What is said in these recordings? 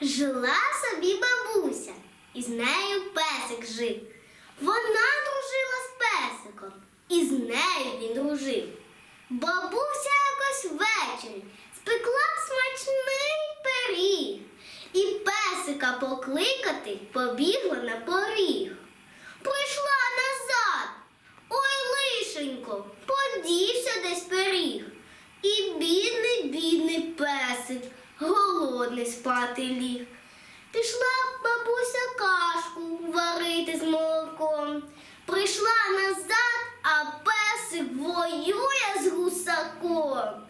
Жила собі бабуся, і з нею песик жив. Вона дружила з песиком, і з нею він дружив. Бабуся якось ввечері спекла смачний пиріг, і песика покликати побігла на поріг. Прийшла назад. Ой, лишенько, подівся десь пиріг. І бідний, бідний песик, голодний спати ліг. Пішла бабуся кашку варити з молоком. Прийшла назад, а песик воює з гусаком.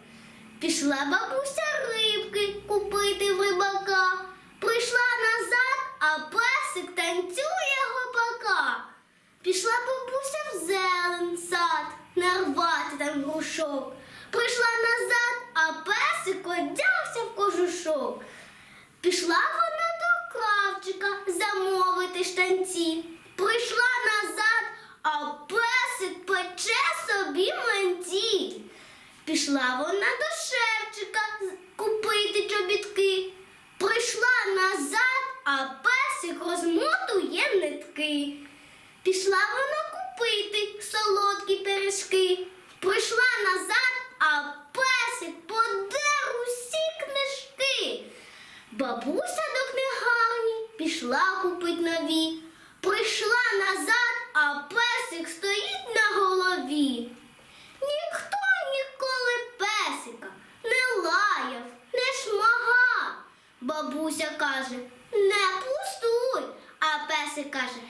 Пішла бабуся рибки купити в рибака. Прийшла назад, а песик танцює гопака. Пішла бабуся в зелен сад нарвати там грушок. Прийшла назад, а песик кожушок. Пішла вона до кравчика замовити штанці. Прийшла назад, а песик пече собі млинці. Пішла вона до шевчика купити чобітки. Прийшла назад, а песик розмотує нитки. Пішла вона купити солодкі пиріжки. бабуся до книгарні пішла купить нові. Прийшла назад, а песик стоїть на голові. Ніхто ніколи песика не лаяв, не шмагав. Бабуся каже, не пустуй, а песик каже.